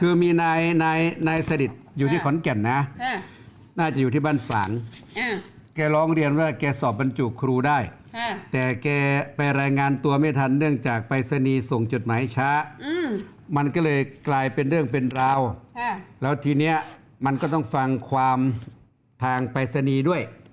คือมีนายนายนายสดิตอยู่ที่อ่าขอนแก่นนะ อ่าน่าจะอยู่ที่บ้านฝาง อ่าแกร้องเรียนว่าแกสอบบรรจุครูได้ อ่าแต่แกไปรายงานตัวไม่ทันเนื่องจากไปรษณีย์ส่งจดหมายช้า อืมมันก็เลยกลายเป็นเรื่องเป็นราวค่ะแล้วทีเนี้ยมันก็ต้องฟังความทางไปรษณีย์ด้วยค่ะ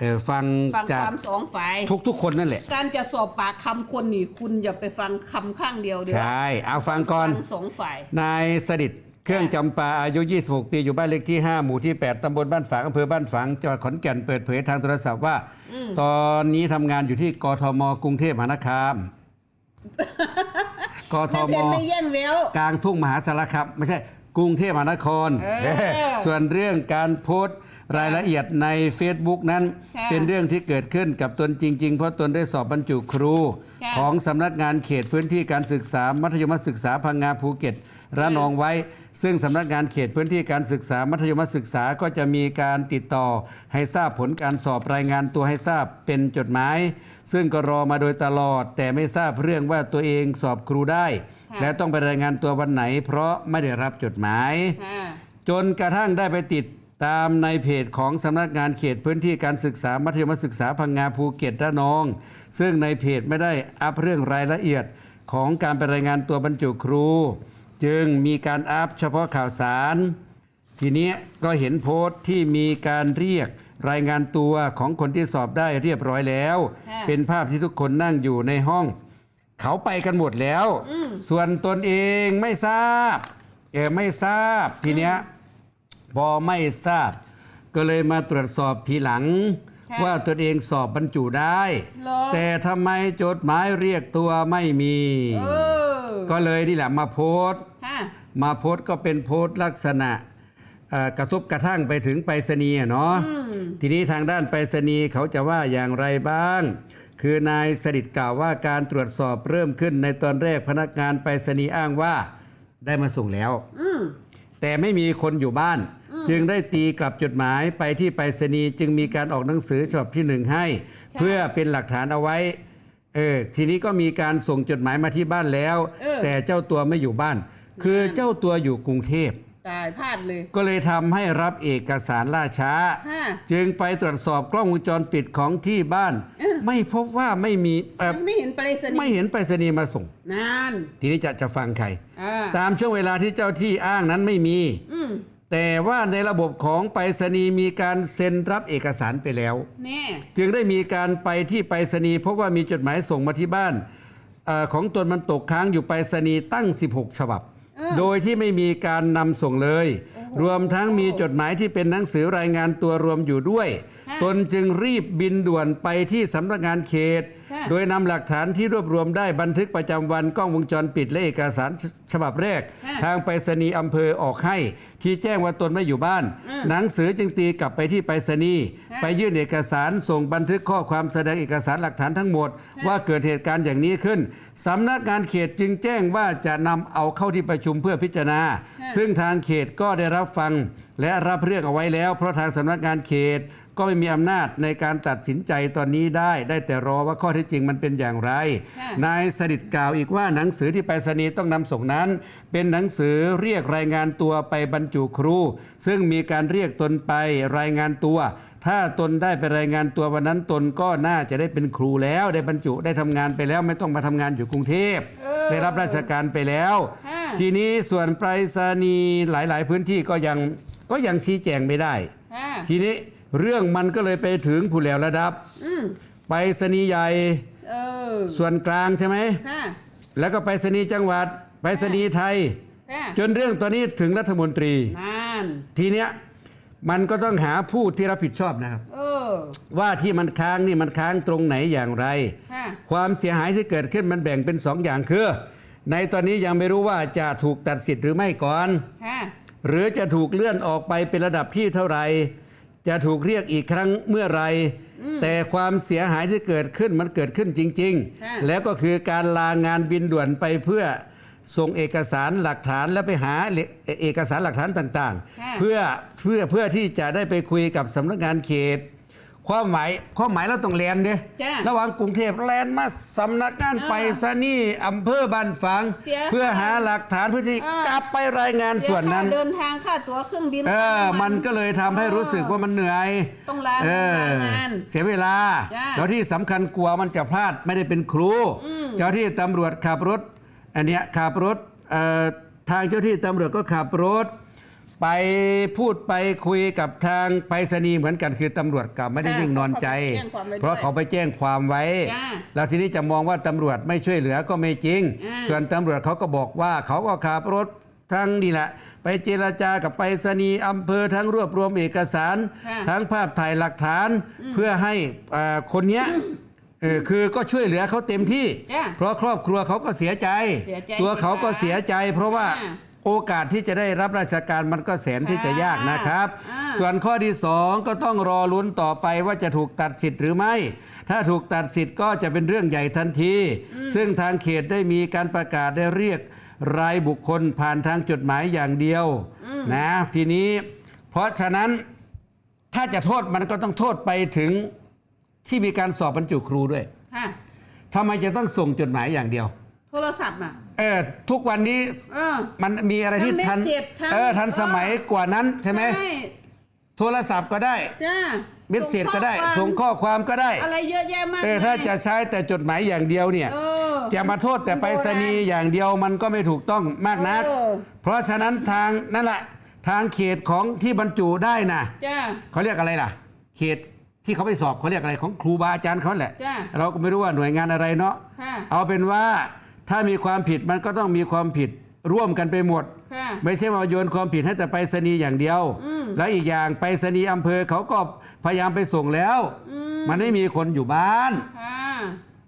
เออฟังฟังจาคกวามสองฝ่ายทุกๆคนนั่นแหละ การจะสอบปากคำคนนี่คุณอย่าไปฟังคำข้างเดียวเดี๋ยวใช่ เอาฟังก่อน ฟังสองฝ่าย นายสดิตเครื่องจำปาอายุ 26 ปี อยู่บ้านเลขที่ 5 หมู่ที่ 8 ตำบลบ้านฝางอำเภอบ้านฝางจังหวัดขอนแก่นเปิดเผยทางโทรศัพท์ว่า ตอนนี้ทำงานอยู่ที่กทมกรุงเทพมหานคร กทไม่ม เป็นไม่แย่งเวล กลางทุ่งมหาสารคามไม่ใช่กรุงเทพมหานคร เออเออส่วนเรื่องการโพสต์ รายละเอียดใน Facebook นั้น ค่ะเป็นเรื่องที่เกิดขึ้นกับตนจริง ๆ เพราะตนได้สอบบรรจุครู ค่ะของสำนักงานเขตพื้นที่การศึกษา มัธยมศึกษาพังงาภูเก็ตระนองไว้ ซึ่งสำนักงานเขตพื้นที่การศึกษา มัธยมศึกษาก็จะมีการติดต่อ ให้ทราบผลการสอบรายงานตัวให้ทราบเป็นจดหมาย ซึ่งก็รอมาโดยตลอด แต่ไม่ทราบเรื่องว่าตัวเองสอบครูได้ ค่ะ และต้องไปรายงานตัววันไหน เพราะไม่ได้รับจดหมาย ค่ะ จนกระทั่งได้ไปติด ตามในเพจของสำนักงานเขตพื้นที่การศึกษามัธยมศึกษาพังงาภูเก็ตระนอง ซึ่งในเพจไม่ได้อัพเรื่องรายละเอียดของการไปรายงานตัวบรรจุครู จึงมีการอัพเฉพาะข่าวสาร ทีนี้ก็เห็นโพสต์ที่มีการเรียกรายงานตัวของคนที่สอบได้เรียบร้อยแล้วค่ะเป็นภาพที่ทุกคนนั่งอยู่ในห้อง เขาไปกันหมดแล้ว ส่วนตนเองไม่ทราบเออไม่ทราบทีเนี้ย พอไม่ทราบ ก็เลยมาตรวจสอบทีหลัง ค่ะว่าตนเองสอบบรรจุได้เหรอ แต่ทำไมจดหมายเรียกตัวไม่มี เออก็เลยนี่แหละมาโพสต์ ค่ะมาโพสต์ก็เป็นโพสต์ลักษณะเอ่อกระทบกระทั่งไปถึงไปรษณีย์อะเนาะทีนี้ทางด้านไปรษณีย์เขาจะว่าอย่างไรบ้าง คือนายสดิตกล่าวว่าการตรวจสอบเริ่มขึ้นในตอนแรกพนักงานไปรษณีย์อ้างว่าได้มาส่งแล้วอืมแต่ไม่มีคนอยู่บ้านจึงได้ตีกลับจดหมายไปที่ไปรษณีย์จึงมีการออกหนังสือฉบับที่หนึ่งให้ค่ะเพื่อเป็นหลักฐานเอาไว้เออทีนี้ก็มีการส่งจดหมายมาที่บ้านแล้ว เออ แต่เจ้าตัวไม่อยู่บ้าน คือเจ้าตัวอยู่กรุงเทพ ตายพลาดเลยก็เลยทำให้รับเอกสารล่าช้าค่ะจึงไปตรวจสอบกล้องวงจรปิดของที่บ้านไม่พบว่าไม่มีเอ่อไม่เห็นไปรษณีย์ไม่เห็นไปรษณีย์มาส่ง นานทีนี้จะจะฟังใคร อ่าตามช่วงเวลาที่เจ้าที่อ้างนั้นไม่มี อืม แต่ว่าในระบบของไปรษณีย์มีการเซ็นรับเอกสารไปแล้วแน่จึงได้มีการไปที่ไปรษณีย์พบว่ามีจดหมายส่งมาที่บ้านเออของตนมันตกค้างอยู่ไปรษณีย์ตั้ง 16 ฉบับ เออ โดยที่ไม่มีการนำส่งเลย รวมทั้งมีจดหมายที่เป็นหนังสือรายงานตัวรวมอยู่ด้วยค่ะตนจึงรีบบินด่วนไปที่สำนักงานเขตค่ะ โดยนำหลักฐานที่รวบรวมได้บันทึกประจำวันกล้องวงจรปิดและเอกสารฉฉบับแรกค่ะทางไปรษณีย์อำเภอออกให้ ที่แจ้งว่าตนไม่อยู่บ้านอืมหนังสือจึงตีกลับไปที่ไปรษณีย์ค่ะไปยื่นเอกสารส่งบันทึกข้อความแสดงเอกสารหลักฐานทั้งหมด ว่าเกิดเหตุการณ์อย่างนี้ขึ้นสำนักงานเขตจึงแจ้งว่าจะนำเอาเข้าที่ประชุมเพื่อพิจารณา ซึ่งทางเขตก็ได้รับฟัง และรับเรื่องเอาไว้แล้ว เพราะทางสำนักงานเขต ก็ไม่มีอำนาจในการตัดสินใจตอนนี้ได้ ได้แต่รอว่าข้อเท็จจริงมันเป็นอย่างไรค่ะนายสดิตกล่าวอีกว่าหนังสือที่ไปรษณีย์ต้องนำส่งนั้น เป็นหนังสือเรียกรายงานตัวไปบรรจุครู ซึ่งมีการเรียกตนไปรายงานตัว ถ้าตนได้ไปรายงานตัววันนั้นตนก็น่าจะได้เป็นครูแล้ว ได้บรรจุได้ทำงานไปแล้ว ไม่ต้องมาทำงานอยู่กรุงเทพเออได้รับราชการไปแล้วค่ะทีนี้ส่วนไปรษณีย์หลาย ๆ พื้นที่ก็ยังก็ยังชี้แจงไม่ได้ค่ะทีนี้ เรื่องมันก็เลยไปถึงผู้แล้วระดับ อืมไปรษณีย์ใหญ่เออส่วนกลางใช่ไหมค่ะแล้วก็ไปรษณีย์จังหวัด ไปรษณีย์ไทยค่ะจนเรื่องตอนนี้ถึงรัฐมนตรี นานทีเนี้ยมันก็ต้องหาผู้ที่รับผิดชอบนะครับ เออว่าที่มันค้างนี่มันค้างตรงไหนอย่างไรค่ะความเสียหายที่เกิดขึ้นมันแบ่งเป็นสองอย่างคือ ในตอนนี้ยังไม่รู้ว่าจะถูกตัดสิทธิ์หรือไม่ก่อนค่ะหรือจะถูกเลื่อนออกไปเป็นระดับที่เท่าไหร่ จะถูกเรียกอีกครั้งเมื่อไหรแต่ความเสียหายที่เกิดขึ้นมันเกิดขึ้นจริงค่ะๆแล้วก็คือการลางานบินด่วนไปเพื่อส่งเอกสารหลักฐานและไปหาเอกสารหลักฐานต่างค่ะๆเพื่อเพื่อเพื่อที่จะได้ไปคุยกับสำนักงานเขต ความหมายความหมายเราต้องแลนเด้จ้ะระหว่างกรุงเทพแลนมาสำนักงานเออไปสนีย์อำเภอบ้านฝางเสีย เพื่อหาหลักฐานเพื่อที่เออกลับไปรายงานเสียส่วนนั้นค่าเดินทางค่าตั๋วเครื่องบินเออ ค่าำ มันก็เลยทำให้รู้สึกว่ามันเหนื่อยต้องลาเออลางานเสียเวลา จ้ะแล้วที่สำคัญกลัวมันจะพลาดไม่ได้เป็นครูเจ้าที่ตำรวจขับรถ อันเนี้ยขับรถเอ่อทางเจ้าที่ตำรวจก็ขับรถ ไปพูดไปคุยกับทางไปรษณีย์เหมือนกันคือตำรวจกับไม่ได้นิ่งนอนใจ เพราะเขาไปแจ้งความไว้จ้ะแล้วทีนี้จะมองว่าตำรวจไม่ช่วยเหลือก็ไม่จริงอ่าส่วนตำรวจเขาก็บอกว่าเขาก็ขับรถทั้งนี่แหละ ไปเจรจากับไปรษณีย์อำเภอทั้งรวบรวมเอกสารค่ะทั้งภาพถ่ายหลักฐานเพื่อให้เอ่อคนเนี้ยเออคือก็ช่วยเหลือเขาเต็มที่จ้ะเพราะครอบครัวเขาก็เสียใจเสียใจ ตัวเขาก็เสียใจ เพราะว่าอ่า โอกาสที่จะได้รับราชการมันก็แสนที่จะยากนะครับอ่าส่วนข้อที่สองก็ต้องรอลุ้นต่อไปว่าจะถูกตัดสิทธิ์หรือไม่ ถ้าถูกตัดสิทธิ์ก็จะเป็นเรื่องใหญ่ทันที ซึ่งทางเขตได้มีการประกาศได้เรียกรายบุคคลผ่านทางจดหมายอย่างเดียวนะทีนี้เพราะฉะนั้นถ้าจะโทษมันก็ต้องโทษไปถึงที่มีการสอบบรรจุครูด้วยค่ะทำไมจะต้องส่งจดหมายอย่างเดียว โทรศัพท์น่ะ เออทุกวันนี้เออ มันมีอะไรที่ทั้งทันเม็ดเสร็จทั้งเออทันสมัยกว่านั้นใช่ไหมใช่โทรศัพท์ก็ได้จ้าเม็ดเศษก็ได้ ส่ส่งงข้อข้อความก็ได้ความอะไรเยอะแยะมากเออมยถ้าจะใช้แต่จดหมายอย่างเดียวเนี่ย เออ จะมาโทษแต่ไปรษณีย์อย่างเดียวมันก็ไม่ถูกต้องมากนัก เออ เพราะฉะนั้นทางนั่นแหละทางเขตของที่บรรจุได้นะจ้า เขาเรียกอะไรล่ะ เขตที่เขาไปสอบเขาเรียกอะไรของครูบาอาจารย์เขาแหละ จ้ะเราก็ไม่รู้ว่าหน่วยงานอะไรเนาะค่ะ เอาเป็นว่า ถ้ามีความผิดมันก็ต้องมีความผิดร่วมกันไปหมด ค่ะ ไม่ใช่ว่าโยนความผิดให้แต่ไปรษณีย์อย่างเดียวแล้วอีกอย่างไปรษณีย์อำเภอเขาก็พยายามไปส่งแล้วมันไม่มีคนอยู่บ้าน ค่ะ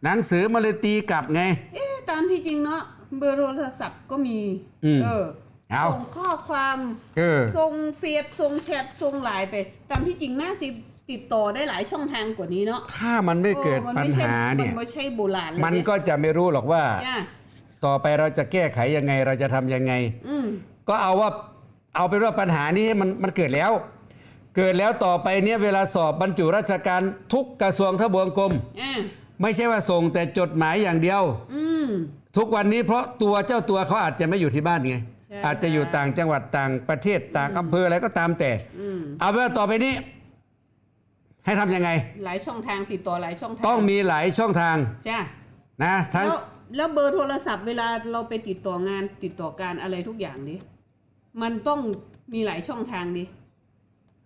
หนังสือมาเลยตีกลับไง เอ๊ะตามที่จริงเนาะเบอร์โทรศัพท์ก็มีอืมเออเอา ส่งข้อความ เออ ส่งเฟซส่งแชทส่งไลน์ไป ตามที่จริงน่าสิ ติดต่อได้หลายช่องทางกว่านี้เนาะถ้ามันไม่เกิดออปัญไม่ใช่หาเนี่ยมันไม่ใช่โบราณเลยมันก็จะไม่รู้หรอกว่าจ้าต่อไปเราจะแก้ไขยังไงเราจะทำยังไงอืมก็เอาว่าเอาเป็นว่าปัญหานี้มันมันเกิดแล้ว เกิดแล้วต่อไปเนี่ยเวลาสอบบรรจุราชการทุกกระทรวงทบวงกรมอ่าไม่ใช่ว่าส่งแต่จดหมายอย่างเดียวอืมทุกวันนี้เพราะตัวเจ้าตัวเขาอาจจะไม่อยู่ที่บ้านไงใช่อาจจะอยู่ต่างจังหวัดต่างประเทศต่างอำเภออะไรก็ตามแต่อืมเอาเป็นว่าต่อไปนี้ ให้ทำยังไง หลายช่องทางติดต่อหลายช่องทางต้องมีหลายช่องทางจ้านะทั้งแล้วแล้วเบอร์โทรศัพท์เวลาเราไปติดต่องานติดต่อการอะไรทุกอย่างดิมันต้องมีหลายช่องทางดิ